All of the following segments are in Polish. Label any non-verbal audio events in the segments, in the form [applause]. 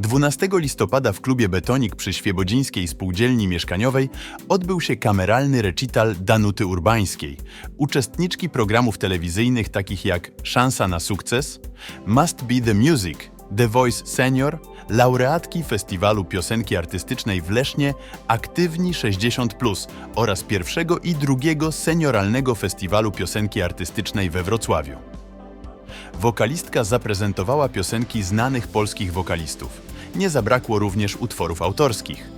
12 listopada w klubie Betonik przy Świebodzińskiej Spółdzielni Mieszkaniowej odbył się kameralny recital Danuty Urbańskiej, uczestniczki programów telewizyjnych takich jak Szansa na sukces, Must Be The Music, The Voice Senior, laureatki Festiwalu Piosenki Artystycznej w Lesznie Aktywni 60+, oraz pierwszego i drugiego senioralnego Festiwalu Piosenki Artystycznej we Wrocławiu. Wokalistka zaprezentowała piosenki znanych polskich wokalistów. Nie zabrakło również utworów autorskich.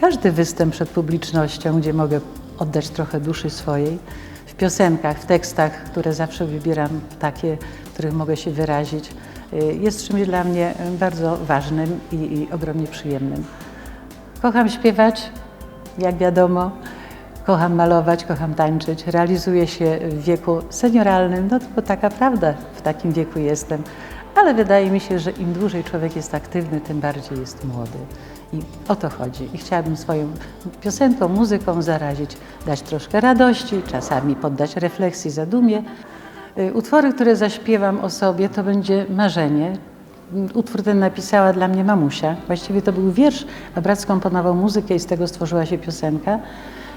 Każdy występ przed publicznością, gdzie mogę oddać trochę duszy swojej, w piosenkach, w tekstach, które zawsze wybieram takie, w których mogę się wyrazić, y, jest czymś dla mnie y, bardzo ważnym i, i ogromnie przyjemnym. Kocham śpiewać, jak wiadomo, kocham malować, kocham tańczyć. Realizuję się w wieku senioralnym, no to taka prawda, w takim wieku jestem. Ale wydaje mi się, że im dłużej człowiek jest aktywny, tym bardziej jest młody. I o to chodzi. I chciałabym swoją piosenką, muzyką zarazić, dać troszkę radości, czasami poddać refleksji, zadumie. Y, Utwory, które zaśpiewam o sobie, to będzie marzenie. Utwór ten napisała dla mnie mamusia. Właściwie to był wiersz, a brat skomponował muzykę i z tego stworzyła się piosenka.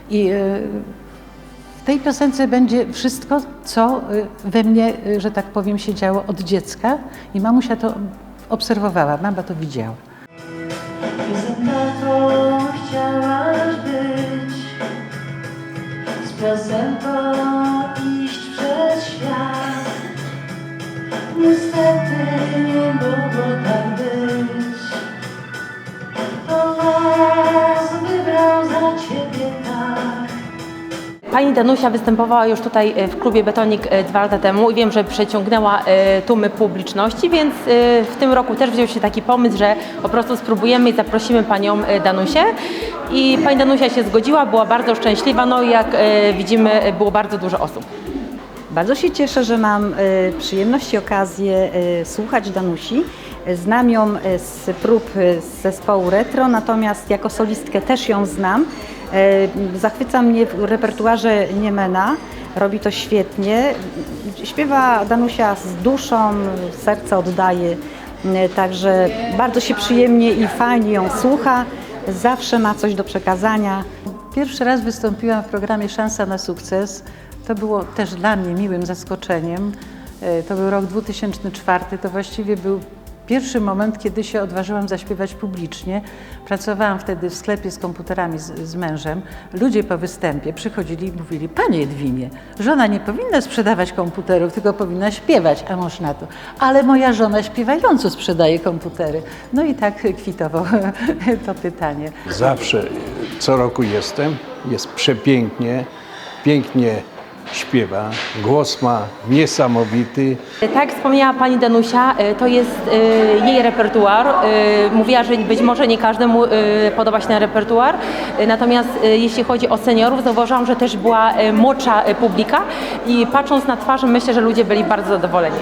I y, tej piosence będzie wszystko, co y, we mnie, y, że tak powiem, się działo od dziecka i mamusia to obserwowała, mama to widziała. Piosenkarką chciałaś być Z piosenką Pani Danusia występowała już tutaj e, w klubie Betonik e, dwa lata temu i wiem, że przeciągnęła e, tłumy publiczności, więc w tym roku też wziął się taki pomysł, że po prostu spróbujemy i zaprosimy Panią Danusię. I Pani Danusia się zgodziła, była bardzo szczęśliwa, no i jak widzimy było bardzo dużo osób. Bardzo się cieszę, że mam przyjemność i okazję słuchać Danusi. Znam ją z prób z zespołu retro, natomiast jako solistkę też ją znam. E, Zachwyca mnie w repertuarze Niemena, robi to świetnie. Śpiewa Danusia z duszą, serce oddaje, e, także bardzo się przyjemnie i fajnie ją słucha. Zawsze ma coś do przekazania. Pierwszy raz wystąpiłam w programie Szansa na sukces. To było też dla mnie miłym zaskoczeniem. E, To był rok 2004. To właściwie był pierwszy moment, kiedy się odważyłam zaśpiewać publicznie. Pracowałam wtedy w sklepie z komputerami z, z mężem. Ludzie po występie przychodzili i mówili: Panie Edwinie, żona nie powinna sprzedawać komputerów, tylko powinna śpiewać, a mąż na to. Ale moja żona śpiewająco sprzedaje komputery. No i tak kwitował [laughs] to pytanie. Zawsze, co roku jestem, jest przepięknie, pięknie śpiewa, głos ma niesamowity. Tak jak wspomniała Pani Danusia, e, to jest e, jej repertuar. E, Mówiła, że być może nie każdemu podoba się ten repertuar, natomiast jeśli chodzi o seniorów, zauważyłam, że też była młodsza publika i patrząc na twarze myślę, że ludzie byli bardzo zadowoleni.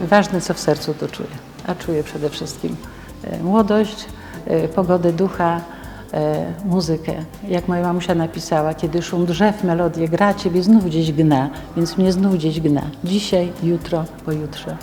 Ważne, co w sercu to czuję, a czuję przede wszystkim młodość, pogodę ducha, muzykę. Jak moja mamusia napisała, kiedy szum drzew, melodię gra, ciebie znów gdzieś gna, więc mnie znów gdzieś gna. Dzisiaj, jutro, pojutrze.